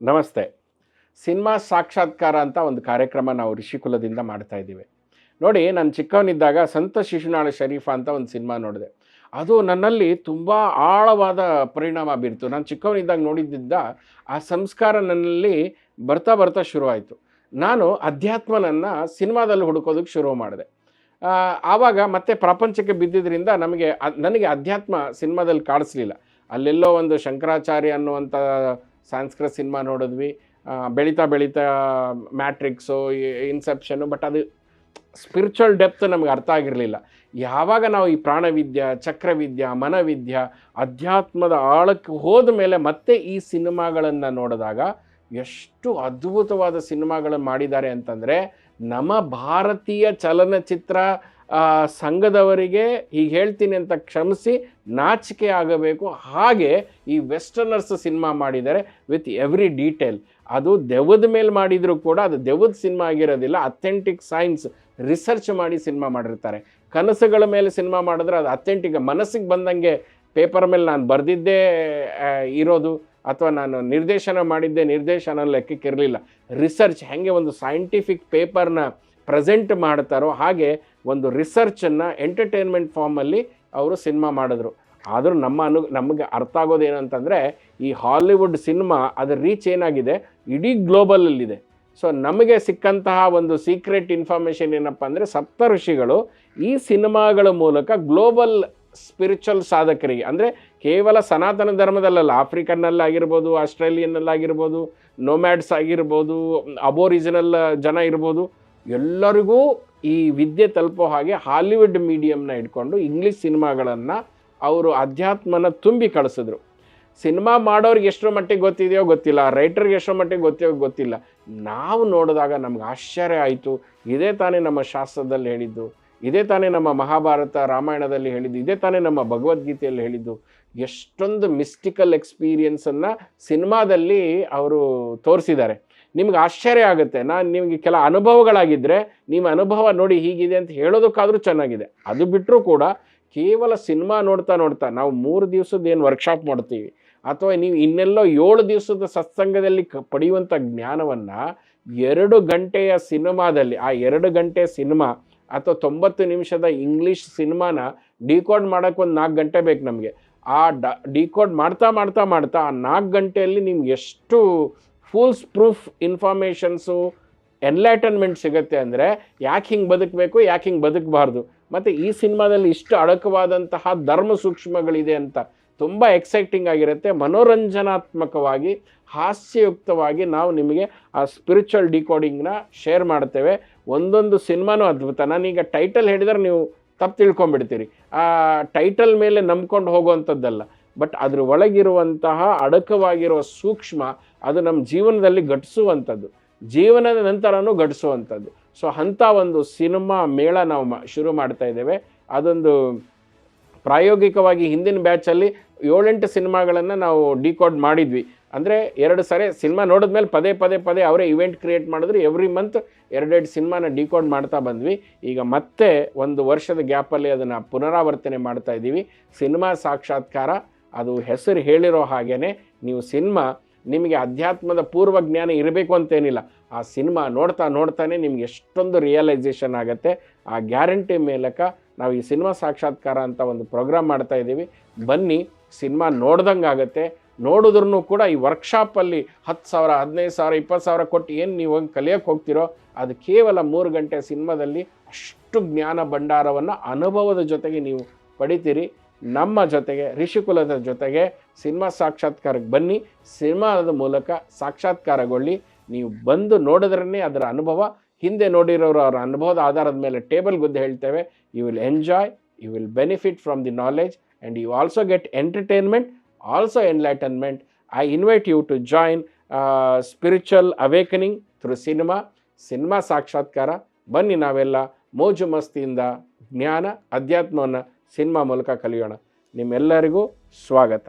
ನಮಸ್ತೆ. ಸಿನಿಮಾ ಸಾಕ್ಷಾತ್ಕಾರ ಅಂತ ಒಂದು ಕಾರ್ಯಕ್ರಮ ನಾವು ಋಷಿಕುಲದಿಂದ ಮಾಡ್ತಾ ಇದ್ದೀವಿ. ನೋಡಿ, ನಾನು ಚಿಕ್ಕವನಿದ್ದಾಗ ಸಂತ ಶಿಶುನಾಳ ಶರೀಫ ಅಂತ ಒಂದು ಸಿನಿಮಾ ನೋಡಿದೆ. ಅದು ನನ್ನಲ್ಲಿ ತುಂಬ ಆಳವಾದ ಪರಿಣಾಮ ಬೀರ್ತು. ನಾನು ಚಿಕ್ಕವನಿದ್ದಾಗ ನೋಡಿದ್ದಿದ್ದ ಆ ಸಂಸ್ಕಾರ ನನ್ನಲ್ಲಿ ಬರ್ತಾ ಬರ್ತಾ ಶುರುವಾಯಿತು. ನಾನು ಅಧ್ಯಾತ್ಮನನ್ನು ಸಿನಿಮಾದಲ್ಲಿ ಹುಡುಕೋದಕ್ಕೆ ಶುರು ಮಾಡಿದೆ. ಆವಾಗ ಮತ್ತೆ ಪ್ರಪಂಚಕ್ಕೆ ಬಿದ್ದಿದ್ದರಿಂದ ನಮಗೆ ನನಗೆ ಅಧ್ಯಾತ್ಮ ಸಿನಿಮಾದಲ್ಲಿ ಕಾಣಿಸ್ಲಿಲ್ಲ. ಅಲ್ಲೆಲ್ಲೋ ಒಂದು ಶಂಕರಾಚಾರ್ಯ ಅನ್ನುವಂಥ ಸಾಂಸ್ಕೃತ ಸಿನಿಮಾ ನೋಡಿದ್ವಿ. ಬೆಳೀತಾ ಬೆಳೀತಾ ಮ್ಯಾಟ್ರಿಕ್ಸು ಇನ್ಸೆಪ್ಷನ್ನು, ಬಟ್ ಅದು ಸ್ಪಿರಿಚುವಲ್ ಡೆಪ್ತ್ ನಮ್ಗೆ ಅರ್ಥ ಆಗಿರಲಿಲ್ಲ. ಯಾವಾಗ ನಾವು ಈ ಪ್ರಾಣವಿದ್ಯ, ಚಕ್ರವಿದ್ಯ, ಮನವಿದ್ಯ, ಅಧ್ಯಾತ್ಮದ ಆಳಕ್ಕೆ ಹೋದ ಮೇಲೆ ಮತ್ತೆ ಈ ಸಿನಿಮಾಗಳನ್ನು ನೋಡಿದಾಗ ಎಷ್ಟು ಅದ್ಭುತವಾದ ಸಿನಿಮಾಗಳನ್ನು ಮಾಡಿದ್ದಾರೆ ಅಂತಂದರೆ ನಮ್ಮ ಭಾರತೀಯ ಚಲನಚಿತ್ರ ಸಂಘದವರಿಗೆ ಹೀಗೆ ಹೇಳ್ತೀನಿ ಅಂತ ಕ್ಷಮಿಸಿ ನಾಚಿಕೆ ಆಗಬೇಕು. ಹಾಗೆ ಈ ವೆಸ್ಟರ್ನರ್ಸ್ ಸಿನಿಮಾ ಮಾಡಿದ್ದಾರೆ ವಿತ್ ಎವ್ರಿ ಡೀಟೇಲ್. ಅದು ದೆವ್ವದ ಮೇಲೆ ಮಾಡಿದರೂ ಕೂಡ ಅದು ದೆವ್ವದ ಸಿನಿಮಾ ಆಗಿರೋದಿಲ್ಲ, ಅಥೆಂಟಿಕ್ ಸೈನ್ಸ್ ರಿಸರ್ಚ್ ಮಾಡಿ ಸಿನಿಮಾ ಮಾಡಿರ್ತಾರೆ. ಕನಸುಗಳ ಮೇಲೆ ಸಿನಿಮಾ ಮಾಡಿದ್ರೆ ಅದು ಅಥೆಂಟಿಕ್, ಮನಸ್ಸಿಗೆ ಬಂದಂಗೆ ಪೇಪರ್ ಮೇಲೆ ನಾನು ಬರೆದಿದ್ದೇ ಇರೋದು ಅಥವಾ ನಾನು ನಿರ್ದೇಶನ ಮಾಡಿದ್ದೆ ನಿರ್ದೇಶನ ಲೆಕ್ಕಕ್ಕೆ ಇರಲಿಲ್ಲ. ರಿಸರ್ಚ್, ಹೆಂಗೆ ಒಂದು ಸೈಂಟಿಫಿಕ್ ಪೇಪರ್ನ ಪ್ರೆಸೆಂಟ್ ಮಾಡ್ತಾರೋ ಹಾಗೆ ಒಂದು ರಿಸರ್ಚನ್ನು ಎಂಟರ್ಟೈನ್ಮೆಂಟ್ ಫಾರ್ಮಲ್ಲಿ ಅವರು ಸಿನಿಮಾ ಮಾಡಿದ್ರು. ಆದರೂ ನಮ್ಮ ಅನು ನಮಗೆ ಅರ್ಥ ಆಗೋದೇನಂತಂದರೆ ಈ ಹಾಲಿವುಡ್ ಸಿನಿಮಾ ಅದರ ರೀಚ್ ಏನಾಗಿದೆ? ಇಡೀ ಗ್ಲೋಬಲಲ್ಲಿದೆ ಸೊ ನಮಗೆ ಸಿಕ್ಕಂತಹ ಒಂದು ಸೀಕ್ರೆಟ್ ಇನ್ಫಾರ್ಮೇಷನ್ ಏನಪ್ಪ ಅಂದರೆ ಸಪ್ತ ಋಷಿಗಳು ಈ ಸಿನಿಮಾಗಳ ಮೂಲಕ ಗ್ಲೋಬಲ್ ಸ್ಪಿರಿಚುವಲ್ ಸಾಧಕರಿಗೆ, ಅಂದರೆ ಕೇವಲ ಸನಾತನ ಧರ್ಮದಲ್ಲಲ್ಲ, ಆಫ್ರಿಕನ್ನಲ್ಲಾಗಿರ್ಬೋದು, ಆಸ್ಟ್ರೇಲಿಯನ್ನಲ್ಲಾಗಿರ್ಬೋದು, ನೋಮ್ಯಾಡ್ಸ್ ಆಗಿರ್ಬೋದು ಅಬೋರಿಜಿನಲ್ ಜನ ಇರ್ಬೋದು ಎಲ್ಲರಿಗೂ ಈ ವಿದ್ಯೆ ತಲುಪೋ ಹಾಗೆ ಹಾಲಿವುಡ್ ಮೀಡಿಯಮ್ನ ಇಟ್ಕೊಂಡು ಇಂಗ್ಲೀಷ್ ಸಿನಿಮಾಗಳನ್ನು ಅವರು ಅಧ್ಯಾತ್ಮನ ತುಂಬಿ ಕಳಿಸಿದ್ರು. ಸಿನಿಮಾ ಮಾಡೋರಿಗೆ ಎಷ್ಟರ ಮಟ್ಟಿಗೆ ಗೊತ್ತಿದೆಯೋ ಗೊತ್ತಿಲ್ಲ, ರೈಟರ್ಗೆ ಎಷ್ಟರ ಮಟ್ಟಿಗೆ ಗೊತ್ತೋ ಗೊತ್ತಿಲ್ಲ. ನಾವು ನೋಡಿದಾಗ ನಮ್ಗೆ ಆಶ್ಚರ್ಯ ಆಯಿತು. ಇದೇ ತಾನೇ ನಮ್ಮ ಶಾಸ್ತ್ರದಲ್ಲಿ ಹೇಳಿದ್ದು, ಇದೇ ತಾನೇ ನಮ್ಮ ಮಹಾಭಾರತ ರಾಮಾಯಣದಲ್ಲಿ ಹೇಳಿದ್ದು, ಇದೇ ತಾನೇ ನಮ್ಮ ಭಗವದ್ಗೀತೆಯಲ್ಲಿ ಹೇಳಿದ್ದು. ಎಷ್ಟೊಂದು ಮಿಸ್ಟಿಕಲ್ ಎಕ್ಸ್ಪೀರಿಯನ್ಸನ್ನು ಸಿನಿಮಾದಲ್ಲಿ ಅವರು ತೋರಿಸಿದ್ದಾರೆ. ನಿಮ್ಗೆ ಆಶ್ಚರ್ಯ ಆಗುತ್ತೆ. ನಾನು ನಿಮಗೆ ಕೆಲ ಅನುಭವಗಳಾಗಿದ್ದರೆ ನಿಮ್ಮ ಅನುಭವ ನೋಡಿ ಹೀಗಿದೆ ಅಂತ ಹೇಳೋದಕ್ಕಾದರೂ ಚೆನ್ನಾಗಿದೆ. ಅದು ಬಿಟ್ಟರೂ ಕೂಡ ಕೇವಲ ಸಿನಿಮಾ ನೋಡ್ತಾ ನೋಡ್ತಾ ನಾವು ಮೂರು ದಿವಸದ ಏನು ವರ್ಕ್ಶಾಪ್ ಮಾಡ್ತೀವಿ ಅಥವಾ ನೀವು ಇನ್ನೆಲ್ಲೋ ಏಳು ದಿವಸದ ಸತ್ಸಂಗದಲ್ಲಿ ಕ ಪಡೆಯುವಂಥ ಜ್ಞಾನವನ್ನು ಎರಡು ಗಂಟೆಯ ಸಿನಿಮಾದಲ್ಲಿ ಆ ಎರಡು ಗಂಟೆ ಸಿನಿಮಾ ಅಥವಾ ತೊಂಬತ್ತು ನಿಮಿಷದ ಇಂಗ್ಲೀಷ್ ಸಿನಿಮಾನ ಡಿಕೋಡ್ ಮಾಡೋಕ್ಕೆ ಒಂದು ನಾಲ್ಕು ಗಂಟೆ ಬೇಕು ನಮಗೆ. ಆ ಡಿಕೋಡ್ ಮಾಡ್ತಾ ಮಾಡ್ತಾ ಮಾಡ್ತಾ ಆ ನಾಲ್ಕು ಗಂಟೆಯಲ್ಲಿ ನಿಮ್ಗೆ ಎಷ್ಟು ಫೂಲ್ಸ್ ಪ್ರೂಫ್ ಇನ್ಫಾರ್ಮೇಷನ್ಸು ಎನ್ಲೈಟನ್ಮೆಂಟ್ ಸಿಗುತ್ತೆ ಅಂದರೆ ಯಾಕೆ ಹಿಂಗೆ ಬದುಕಬೇಕು, ಯಾಕೆ ಹಿಂಗೆ ಬದುಕಬಾರ್ದು? ಮತ್ತು ಈ ಸಿನಿಮಾದಲ್ಲಿ ಇಷ್ಟು ಅಡಕವಾದಂತಹ ಧರ್ಮ ಸೂಕ್ಷ್ಮಗಳಿದೆ ಅಂತ ತುಂಬ ಎಕ್ಸೈಟಿಂಗ್ ಆಗಿರುತ್ತೆ. ಮನೋರಂಜನಾತ್ಮಕವಾಗಿ, ಹಾಸ್ಯಯುಕ್ತವಾಗಿ ನಾವು ನಿಮಗೆ ಆ ಸ್ಪಿರಿಚುವಲ್ ಡಿಕೋಡಿಂಗ್ನ ಶೇರ್ ಮಾಡ್ತೇವೆ. ಒಂದೊಂದು ಸಿನಿಮಾನೂ ಅದ್ಭುತ. ನಾನೀಗ ಟೈಟಲ್ ಹೇಳಿದರೆ ನೀವು ತಪ್ಪು ತಿಳ್ಕೊಂಬಿಡ್ತೀರಿ ಆ ಟೈಟಲ್ ಮೇಲೆ ನಂಬ್ಕೊಂಡು ಹೋಗುವಂಥದ್ದಲ್ಲ. ಬಟ್ ಅದ್ರ ಒಳಗಿರುವಂತಹ ಅಡಕವಾಗಿರುವ ಸೂಕ್ಷ್ಮ ಅದು ನಮ್ಮ ಜೀವನದಲ್ಲಿ ಘಟಿಸುವಂಥದ್ದು. ಜೀವನದ ನಂತರನೂ ಘಟಿಸುವಂಥದ್ದು. ಸೊ ಅಂಥ ಒಂದು ಸಿನಿಮಾ ಮೇಳ ನಾವು ಶುರು ಮಾಡ್ತಾ ಇದ್ದೇವೆ. ಅದೊಂದು ಪ್ರಾಯೋಗಿಕವಾಗಿ ಹಿಂದಿನ ಬ್ಯಾಚಲ್ಲಿ ಏಳೆಂಟು ಸಿನಿಮಾಗಳನ್ನು ನಾವು ಡಿಕೋಡ್ ಮಾಡಿದ್ವಿ. ಅಂದರೆ ಎರಡು ಸರಿ ಸಿನಿಮಾ ನೋಡಿದ್ಮೇಲೆ ಪದೇ ಪದೇ ಪದೇ ಅವರೇ ಇವೆಂಟ್ ಕ್ರಿಯೇಟ್ ಮಾಡಿದ್ರು. ಎವ್ರಿ ಮಂತ್ ಎರಡೆರಡು ಸಿನಿಮಾನ ಡಿಕೋಡ್ ಮಾಡ್ತಾ ಬಂದ್ವಿ. ಈಗ ಮತ್ತೆ ಒಂದು ವರ್ಷದ ಗ್ಯಾಪಲ್ಲಿ ಅದನ್ನು ಪುನರಾವರ್ತನೆ ಮಾಡ್ತಾ ಇದ್ದೀವಿ. ಸಿನಿಮಾ ಸಾಕ್ಷಾತ್ಕಾರ, ಅದು ಹೆಸರು ಹೇಳಿರೋ ಹಾಗೇ ನೀವು ಸಿನಿಮಾ ನಿಮಗೆ ಅಧ್ಯಾತ್ಮದ ಪೂರ್ವ ಜ್ಞಾನ ಇರಬೇಕು ಅಂತೇನಿಲ್ಲ. ಆ ಸಿನಿಮಾ ನೋಡ್ತಾ ನೋಡ್ತಾನೆ ನಿಮ್ಗೆ ಎಷ್ಟೊಂದು ರಿಯಲೈಸೇಷನ್ ಆಗುತ್ತೆ. ಆ ಗ್ಯಾರಂಟಿ ಮೂಲಕ ನಾವು ಈ ಸಿನಿಮಾ ಸಾಕ್ಷಾತ್ಕಾರ ಅಂತ ಒಂದು ಪ್ರೋಗ್ರಾಮ್ ಮಾಡ್ತಾ ಇದ್ದೀವಿ. ಬನ್ನಿ ಸಿನಿಮಾ ನೋಡ್ದಂಗೆ ಆಗುತ್ತೆ. ನೋಡಿದ್ರೂ ಕೂಡ ಈ ವರ್ಕ್ಶಾಪಲ್ಲಿ ಹತ್ತು ಸಾವಿರ, ಹದಿನೈದು ಸಾವಿರ, ಇಪ್ಪತ್ತು ಸಾವಿರ ಕೊಟ್ಟು ಏನು ನೀವು ಹಂಗೆ ಕಲಿಯೋಕ್ಕೆ ಹೋಗ್ತಿರೋ, ಅದು ಕೇವಲ ಮೂರು ಗಂಟೆ ಸಿನಿಮಾದಲ್ಲಿ ಅಷ್ಟು ಜ್ಞಾನ ಭಂಡಾರವನ್ನು ಅನುಭವದ ಜೊತೆಗೆ ನೀವು ಪಡಿತೀರಿ. ನಮ್ಮ ಜೊತೆಗೆ ಋಷಿಕುಲದ ಜೊತೆಗೆ ಸಿನಿಮಾ ಸಾಕ್ಷಾತ್ಕಾರಕ್ಕೆ ಬನ್ನಿ. ಸಿನಿಮಾದ ಮೂಲಕ ಸಾಕ್ಷಾತ್ಕಾರಗೊಳ್ಳಿ. ನೀವು ಬಂದು ನೋಡಿದ್ರೇ ಅದರ ಅನುಭವ. ಹಿಂದೆ ನೋಡಿರೋರು ಅವರ ಅನುಭವದ ಆಧಾರದ ಮೇಲೆ ಟೇಬಲ್ ಗುದ್ದು ಹೇಳ್ತೇವೆ. You will enjoy you will benefit from the knowledge and you also get entertainment also enlightenment I invite you to join spiritual awakening through cinema cinema ಸಾಕ್ಷಾತ್ಕಾರ ಬನ್ನಿ ನಾವೆಲ್ಲ ಮೋಜು ಮಸ್ತಿಯಿಂದ ಜ್ಞಾನ, ಅಧ್ಯಾತ್ಮವನ್ನು ಸಿನಿಮಾ ಮೂಲಕ ಕಲಿಯೋಣ. ನಿಮ್ಮೆಲ್ಲರಿಗೂ ಸ್ವಾಗತ.